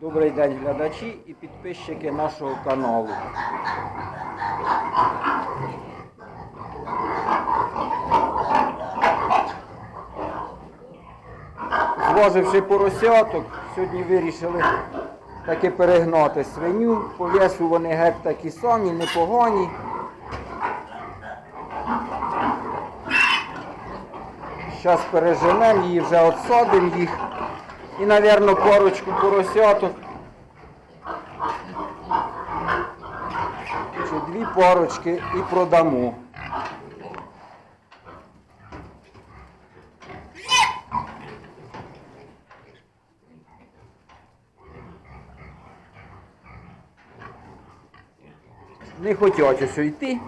Добрий день, глядачі і підписчики нашого каналу. Зваживши поросяток, сьогодні вирішили таки перегнати свиню. По весу вони геть такі самі, непогані. Зараз переженемо її, вже отсадимо їх. І, мабуть, парочку поросяток. Чи дві парочки і продамо. Не хотять ось йти.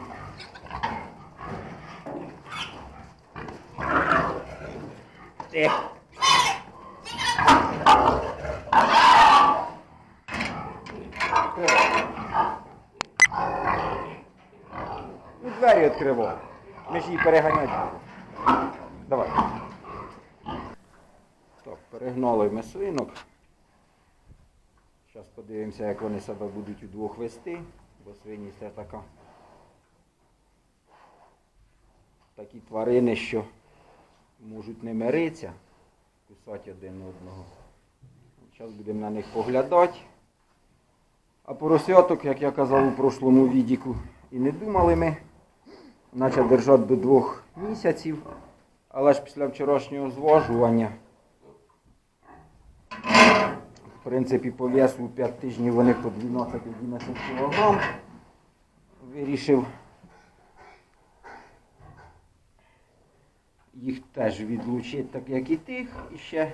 Ну, двері відкривай. Ми ж її переганяти. Давай. Так, перегнали ми свинок. Зараз подивимося, як вони себе будуть удвох вести, бо свині це така. Такі тварини, що можуть не миритися, кусати один одного. Зараз будемо на них поглядати. А поросяток, як я казав у прошлому відіку, і не думали ми, наче держати до двох місяців. Але ж після вчорашнього зважування, в принципі, по весу 5 тижнів вони по 12-11 кг. Вирішив їх теж відлучити, так як і тих, і ще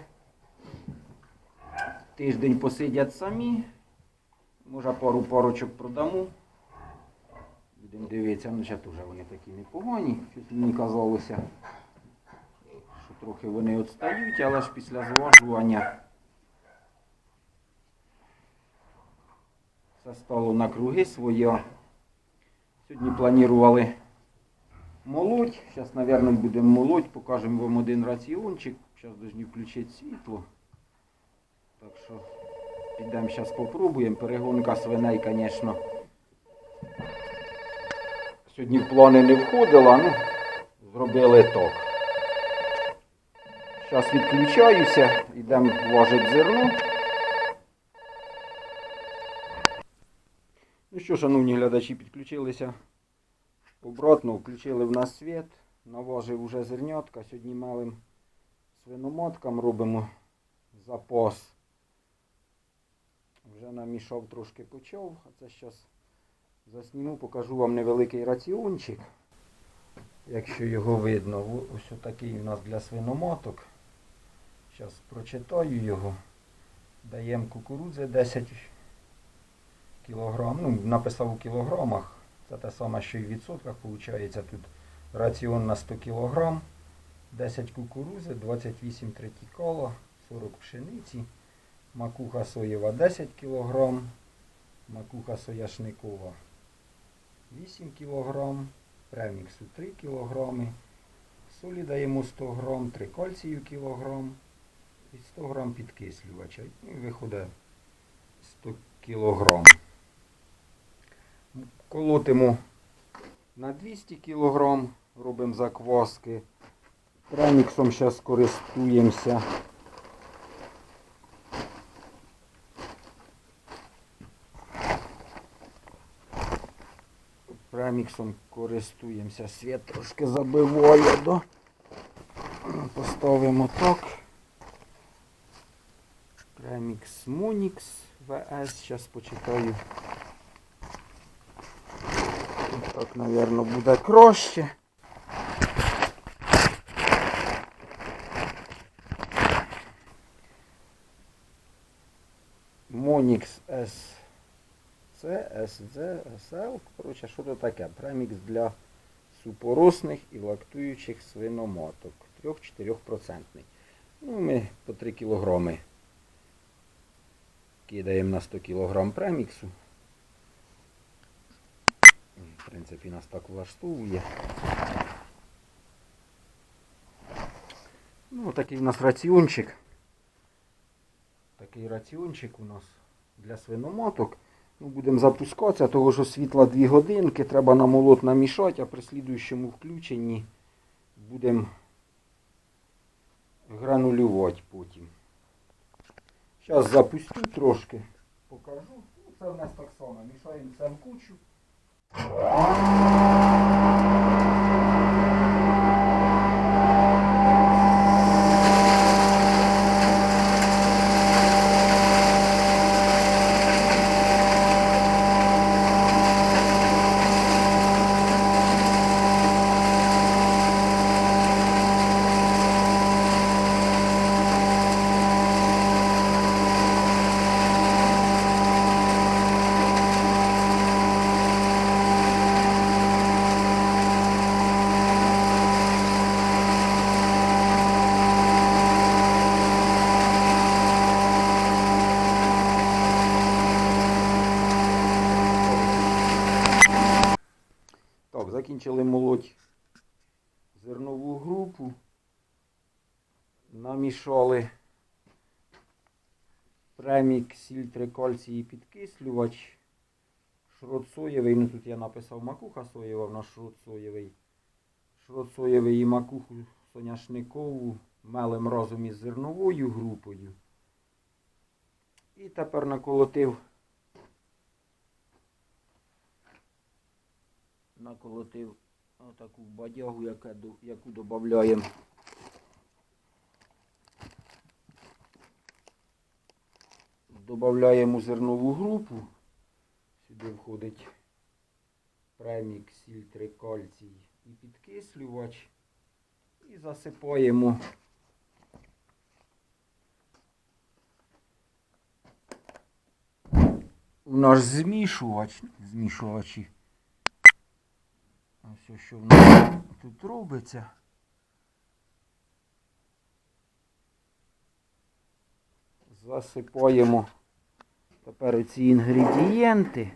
тиждень посидять самі. Може пару парочок продамо. Будемо дивитися, ну ще теж вони такі непогані. Щось мені казалося, що трохи вони відстають, але ж після зважування все стало на круги своє. Сьогодні планували молоть. Зараз, мабуть, будемо молоть, покажемо вам один раціончик. Зараз повинні включити світло. Так що підемо зараз попробуємо. Перегонка свиней, звісно, сьогодні в плани не входила, ну, зробили так. Зараз відключаюся, йдемо важити зерно. Ну що, шановні глядачі, підключилися обратно, включили в нас світ, наважив уже зернятка. Сьогодні малим свиноматкам робимо запас. Вже намішав трошки почав, а це зараз засніму, покажу вам невеликий раціончик. Якщо його видно, ось такий у нас для свиноматок. Зараз прочитаю його. Даємо кукурудзи 10 кілограм. Ну, написав у кілограмах. Це те саме, що і в відсотках виходить. Тут раціон на 100 кілограм. 10 кукурузи, 28 третікола, 40 пшениці. Макуха соєва 10 кг, макуха сояшникова 8 кг, преміксу 3 кг, солі даємо 100 г, 3 кальцію кг і 100 г підкислювача. І виходить 100 кг. Колотимо на 200 кг, робимо закваски. Преміксом зараз користуємося. Преміксом користуємося. Світ трошки забиває, да? Поставимо так. Премікс Monix VS. Зараз почитаю. Так, мабуть, буде краще. Monix S. SL, коротше, що то таке? Премікс для супоросних і лактуючих свиноматок. 3-4%. Ну, ми по 3 кілограми кидаємо на 100 кг преміксу. В принципі, нас так влаштовує. Ну, такий у нас раціончик. Такий раціончик у нас для свиноматок. Ну, будемо запускатися, того що світла 2 годинки, треба на молот намішати, а при слідуючому включенні будемо гранулювати потім. Зараз запустю трошки, покажу. Ну, це в нас так само. Мішаємо це в кучу. Так, закінчили молоть зернову групу. Намішали премік, сіль, трикальцій і підкислювач. Шрот соєвий, ну тут я написав макуха соєва, в нас шрот соєвий. Шрот соєвий і макуху соняшникову мелем разом із зерновою групою. І тепер наколотив наколотив отаку бадягу, яку додаємо. Додаємо зернову групу. Сюди входить премік, сіль, трикальцій і підкислювач. І засипаємо в наш змішувач. Змішувачі. Ось що в нас тут робиться. Засипаємо тепер ці інгредієнти.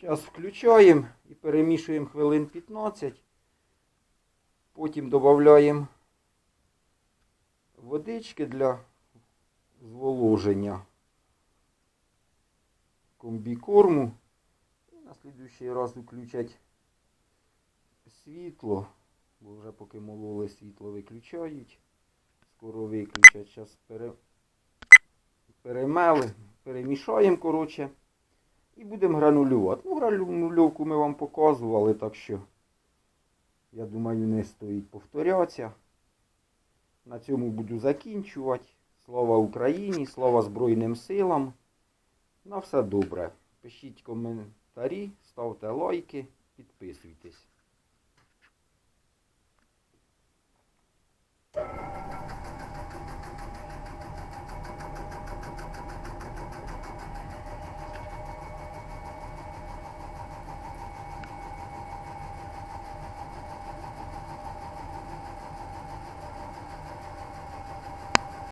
Зараз включаємо і перемішуємо хвилин 15. Потім додаємо водички для зволоження комбікорму. І на слідуючий раз включать світло, бо вже поки мололи світло виключають. Скоро виключать. Зараз пере... перемели, перемішаємо, коротше. І будемо гранулювати. Ну, гранульовку ми вам показували, так що, я думаю, не стоїть повторятися. На цьому буду закінчувати. Слава Україні, слава Збройним силам. На все добре. Пишіть коментарі, ставте лайки, підписуйтесь.